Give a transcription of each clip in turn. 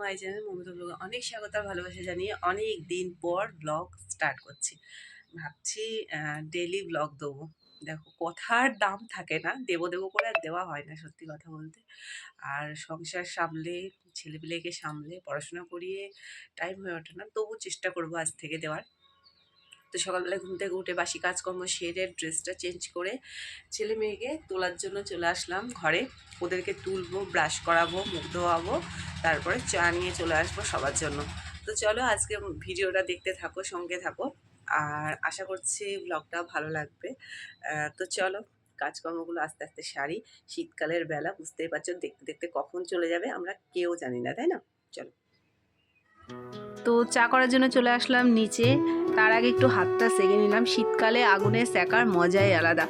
My channel Mamata ব্লগে অনেক স্বাগত ভালোবাসা জানিয়ে অনেক দিন পর ব্লগ স্টার্ট করছি। ভাবছি ডেলি ব্লগ দেবো। দেখো, কথার দাম থাকে না দেব দেব করে আর দেওয়া হয় না, সত্যি কথা বলতে। আর সংসার সামলে, ছেলেপিলেকে সামলে, পড়াশোনা করিয়ে টাইম হয়ে ওঠে না, তবু চেষ্টা করব আজ থেকে দেওয়ার। তো সকালবেলা ঘুম থেকে উঠে বাসি কাজকর্ম সেরে ড্রেসটা চেঞ্জ করে ছেলে মেয়েকে তোলার জন্য চলে আসলাম ঘরে। ওদেরকে তুলবো ব্রাশ করাবো, মুখ ধোয়াবো, তারপরে চা নিয়ে চলে আসব সবার জন্য। তো চলো আজকে ভিডিওটা দেখতে থাকো, সঙ্গে থাকো। আর আশা করছি ব্লগটা ভালো লাগবে। তো চলো কাজকর্মগুলো আস্তে আস্তে সারি। শীতকালের বেলা বুঝতেই পারছ দেখতে দেখতে কখন চলে যাবে আমরা কেউ জানি না, তাই না? চলো। তো চা করার জন্য চলে আসলাম নিচে। তার আগে একটু হাতটা সেকে নিলাম। শীতকালে আগুনে সেকার মজাই আলাদা।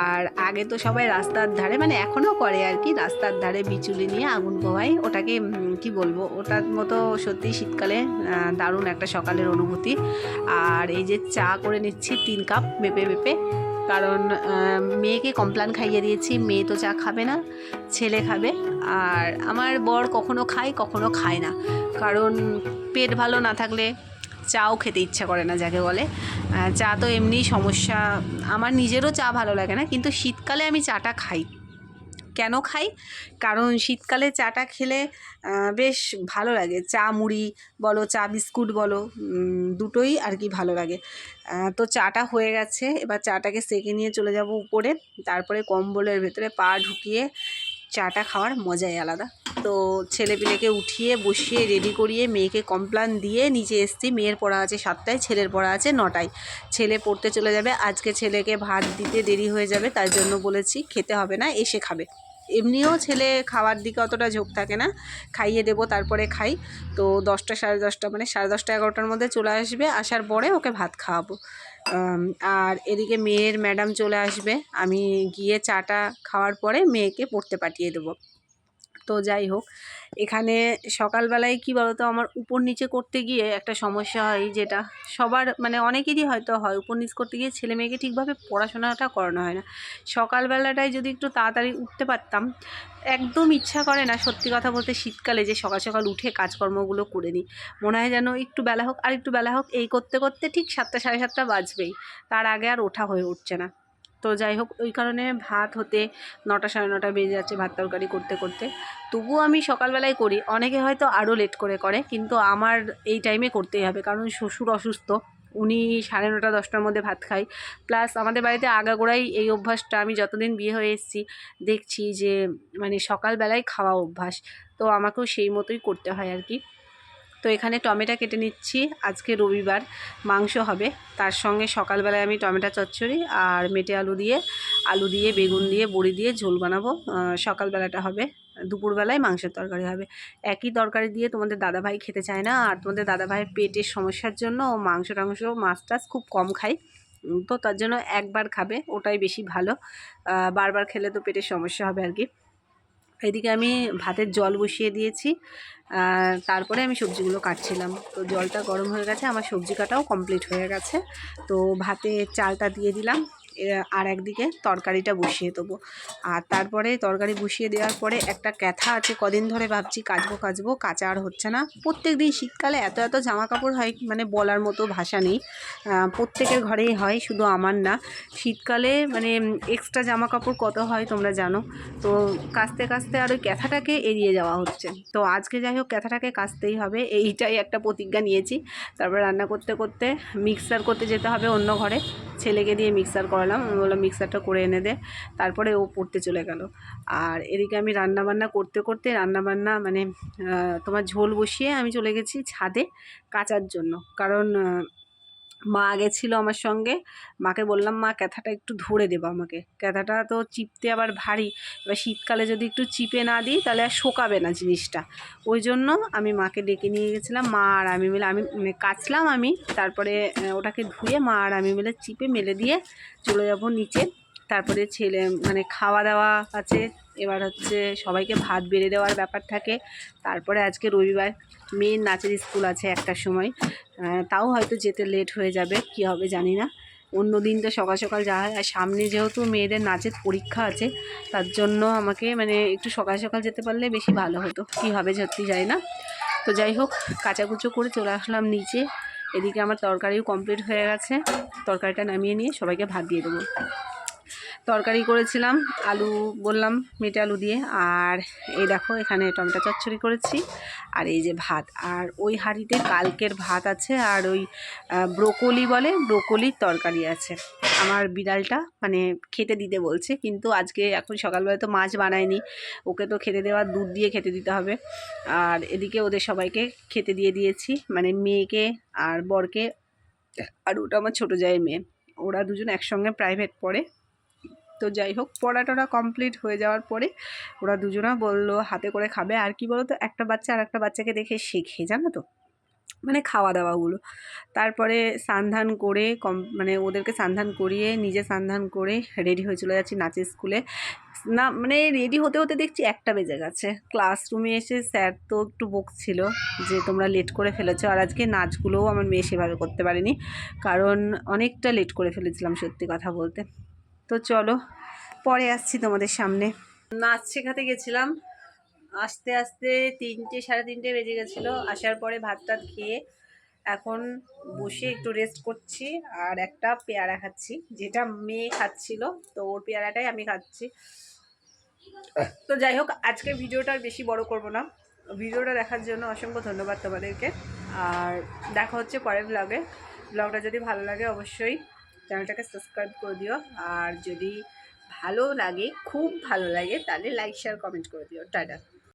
আর আগে তো সবাই রাস্তার ধারে মানে এখনও করে আর কি, রাস্তার ধারে বিচুলি নিয়ে আগুন পোহায়। ওটাকে কি বলব, ওটার মতো সত্যি শীতকালে দারুণ একটা সকালের অনুভূতি। আর এই যে চা করে নিচ্ছি তিন কাপ মেপে মেপে কারণ মেয়েকে কমপ্লান খাইয়ে দিয়েছি, মেয়ে তো চা খাবে না, ছেলে খাবে। আর আমার বর কখনো খায় কখনো খায় না। কারণ পেট ভালো না থাকলে চাও খেতে ইচ্ছা করে না যাকে বলে। চা তো এমনি সমস্যা। আমার নিজেরও চা ভালো লাগে না, কিন্তু শীতকালে আমি চাটা খাই। কেন খাই? কারণ শীতকালে চাটা খেলে বেশ ভালো লাগে। চা মুড়ি বলো, চা বিস্কুট বলো দুটোই আর কি ভালো লাগে। তো চাটা হয়ে গেছে। এবার চাটাকে সেকে নিয়ে চলে যাব উপরে। তারপরে কম্বলের ভেতরে পা ঢুকিয়ে চাটা খাওয়ার মজাই আলাদা। তো ছেলেপিলেকে উঠিয়ে, বসিয়ে রেডি করিয়ে, মেয়েকে কমপ্লান দিয়ে নিচে এসছি। মেয়ের পড়া আছে সাতটায়, ছেলের পড়া আছে নটায়। ছেলে পড়তে চলে যাবে। আজকে ছেলেকে ভাত দিতে দেরি হয়ে যাবে, তার জন্য বলেছি খেতে হবে না, এসে খাবে। এমনিও ছেলে খাওয়ার দিকে অতটা ঝোঁক থাকে না। খাইয়ে দেবো, তারপরে খাই। তো দশটা, সাড়ে দশটা মানে সাড়ে দশটা, এগারোটার মধ্যে চলে আসবে। আসার পরে ওকে ভাত খাওয়াবো। আর এদিকে মেয়ের ম্যাডাম চলে আসবে। আমি গিয়ে চাটা খাওয়ার পরে মেয়েকে পড়তে পাঠিয়ে দেবো। তো যাই হোক, এখানে সকালবেলায় কি বলতো, আমার উপর নিচে করতে গিয়ে একটা সমস্যা হয় যেটা সবার মানে অনেকেরই হয়তো হয়। উপর নিচ করতে গিয়ে ছেলে মেয়েকে ঠিকভাবে পড়াশোনাটা করানো হয় না। সকালবেলাটায় যদি একটু তাড়াতাড়ি উঠতে পারতাম, একদম ইচ্ছা করে না সত্যি কথা বলতে শীতকালে যে সকাল সকাল উঠে কাজকর্মগুলো করে নিই। মনে হয় যেন একটু বেলা হোক আর একটু বেলা হোক, এই করতে করতে ঠিক সাতটা সাড়ে সাতটা বাজবেই। তার আগে আর ওঠা হয়ে উঠছে না। তো যাই হোক, ওই কারণে ভাত হতে নটা সাড়ে নটা বেজে যাচ্ছে ভাত তরকারি করতে করতে। তবুও আমি সকালবেলায় করি। অনেকে হয়তো আরও লেট করে করে, কিন্তু আমার এই টাইমে করতেই হবে। কারণ শ্বশুর অসুস্থ, উনি সাড়ে নটা, দশটার মধ্যে ভাত খায়। প্লাস আমাদের বাড়িতে আগাগোড়াই এই অভ্যাসটা, আমি যতদিন বিয়ে হয়ে এসেছি, দেখছি যে মানে সকালবেলায় খাওয়া অভ্যাস। তো আমাকেও সেই মতোই করতে হয় আর কি। তো এখানে টমেটো কেটে নিচ্ছি। আজকে রবিবার, মাংস হবে। তার সঙ্গে সকালবেলায় আমি টমেটো চচ্চড়ি আর মেটে আলু দিয়ে আলু দিয়ে, বেগুন দিয়ে, বড়ি দিয়ে ঝোল বানাবো। সকালবেলাটা হবে। দুপুরবেলায় মাংসের তরকারি হবে। একই তরকারি দিয়ে তোমাদের দাদাভাই খেতে চায় না। আর তোমাদের দাদাভাইয়ের পেটের সমস্যার জন্য ও মাংস টাংস, মাছ টাছ খুব কম খায়। তো তার জন্য একবার খাবে। ওটাই বেশি ভালো। বারবার খেলে তো পেটের সমস্যা হবে আর কি। এদিকে আমি ভাতের জল বসিয়ে দিয়েছি তারপরে আমি সবজিগুলো কাটছিলাম। তো জলটা গরম হয়ে গেছে, আমার সবজি কাটাও কমপ্লিট হয়ে গেছে। তো ভাতে চালটা দিয়ে দিলাম। আর একদিকে তরকারিটা বসিয়ে দেবো। আর তারপরে তরকারি বসিয়ে দেওয়ার পরে একটা ক্যাথা আছে, কদিন ধরে ভাবছি কাচবো কাচবো, কাচা আর হচ্ছে না। প্রত্যেক দিন শীতকালে এত এত জামা কাপড় হয় মানে বলার মতো ভাষা নেই। প্রত্যেকের ঘরেই হয়, শুধু আমার না। শীতকালে মানে এক্সট্রা জামা কাপড় কত হয় তোমরা জানো। তো কাচতে কাচতে আর ওই ক্যাথাটাকে এড়িয়ে যাওয়া হচ্ছে। তো আজকে যাই হোক, ক্যাথাটাকে কাচতেই হবে, এইটাই একটা প্রতিজ্ঞা নিয়েছি। তারপর রান্না করতে করতে মিক্সার করতে যেতে হবে অন্য ঘরে। ছেলেকে দিয়ে মিক্সার করালাম, আমি বললাম মিক্সারটা করে এনে দে। তারপরে ও পড়তে চলে গেল। আর এদিকে আমি রান্নাবান্না করতে করতে রান্নাবান্না মানে তোমার ঝোল বসিয়ে আমি চলে গেছি ছাদে কাচার জন্য। কারণ মা গেছিল আমার সঙ্গে। মাকে বললাম, মা, ক্যাথাটা একটু ধরে দেবো আমাকে। ক্যাথাটা তো চিপতে আবার ভারী। এবার শীতকালে যদি একটু চিপে না দিই, তাহলে আর শোকাবে না জিনিসটা। ওই জন্য আমি মাকে ডেকে নিয়ে গেছিলাম। মা আর আমি মিলে, আমি মানে কাচলাম আমি। তারপরে ওটাকে ধুয়ে মা আর আমি মিলে চিপে মেলে দিয়ে চলে যাব নিচে। তারপরে ছেলে মানে খাওয়া দাওয়া আছে। এবার হচ্ছে সবাইকে ভাত বেড়ে দেওয়ার ব্যাপার থাকে। তারপরে আজকে রবিবার। মেয়ের নাচের স্কুল আছে একটা সময়। তাও হয়তো যেতে লেট হয়ে যাবে, কি হবে জানি না। অন্য দিন তো সকাল সকাল যাওয়া হয়। আর সামনে যেহেতু মেয়েদের নাচের পরীক্ষা আছে, তার জন্য আমাকে মানে একটু সকাল সকাল যেতে পারলে বেশি ভালো হতো। কি হবে সত্যি জানি না। তো যাই হোক, কাচাকুচো করে চলে আসলাম নিচে। এদিকে আমার তরকারিও কমপ্লিট হয়ে গেছে। তরকারিটা নামিয়ে নিয়ে সবাইকে ভাত দিয়ে দেবো। তরকারি করেছিলাম, আলু বললাম মেটে আলু দিয়ে, আর এই দেখো এখানে টমেটো চচ্চড়ি করেছি, আর এই যে ভাত, আর ওই হাঁড়িতে কালকের ভাত আছে, আর ওই ব্রোকলি বলে, ব্রোকলির তরকারি আছে। আমার বিড়ালটা মানে খেতে দিতে বলছে, কিন্তু আজকে এখন সকালবেলা তো মাছ বানায়নি, ওকে তো খেতে দেওয়ার দুধ দিয়ে খেতে দিতে হবে। আর এদিকে ওদের সবাইকে খেতে দিয়ে দিয়েছি মানে মেয়েকে আর বরকে, আর ওটা আমার ছোটো জায়ের মেয়ে, ওরা দুজন একসঙ্গে প্রাইভেট পড়ে। তো যাই হোক পড়া টড়া কমপ্লিট হয়ে যাওয়ার পরে ওরা দুজনা বলল, হাতে করে খাবে। আর কি বলো তো একটা বাচ্চা আর একটা বাচ্চাকে দেখে শেখে, জানো তো? মানে খাওয়া দাওয়াগুলো। তারপরে সান্ধান করে কম মানে ওদেরকে সান্ধান করিয়ে, নিজে সান্ধান করে রেডি হয়ে চলে যাচ্ছি নাচের স্কুলে না মানে রেডি হতে হতে দেখছি একটা বেজে গেছে। ক্লাসরুমে এসে স্যার তো একটু বকছিল যে, তোমরা লেট করে ফেলেছো। আর আজকে নাচগুলোও আমার মেয়ে সেভাবে করতে পারেনি। কারণ অনেকটা লেট করে ফেলেছিলাম সত্যি কথা বলতে। তো চলো, পরে আসছি তোমাদের সামনে। নাচ শেখাতে গেছিলাম। আস্তে আস্তে তিনটে, সাড়ে তিনটে বেজে গেছিল। আসার পরে ভাত টাত খেয়ে এখন বসে একটু রেস্ট করছি আর একটা পেয়ারা খাচ্ছি, যেটা মেয়ে খাচ্ছিল। তো ওর পেয়ারাটাই আমি খাচ্ছি। তো যাই হোক আজকে ভিডিওটা বেশি বড় করব না। ভিডিওটা দেখার জন্য অসংখ্য ধন্যবাদ তোমাদেরকে। আর দেখা হচ্ছে পরের ব্লগে ব্লগটা যদি ভালো লাগে অবশ্যই চ্যানেলটাকে সাবস্ক্রাইব করে দিও। আর যদি ভালো লাগে, খুব ভালো লাগে, তাহলে লাইক শেয়ার কমেন্ট করে দিও। টাটা।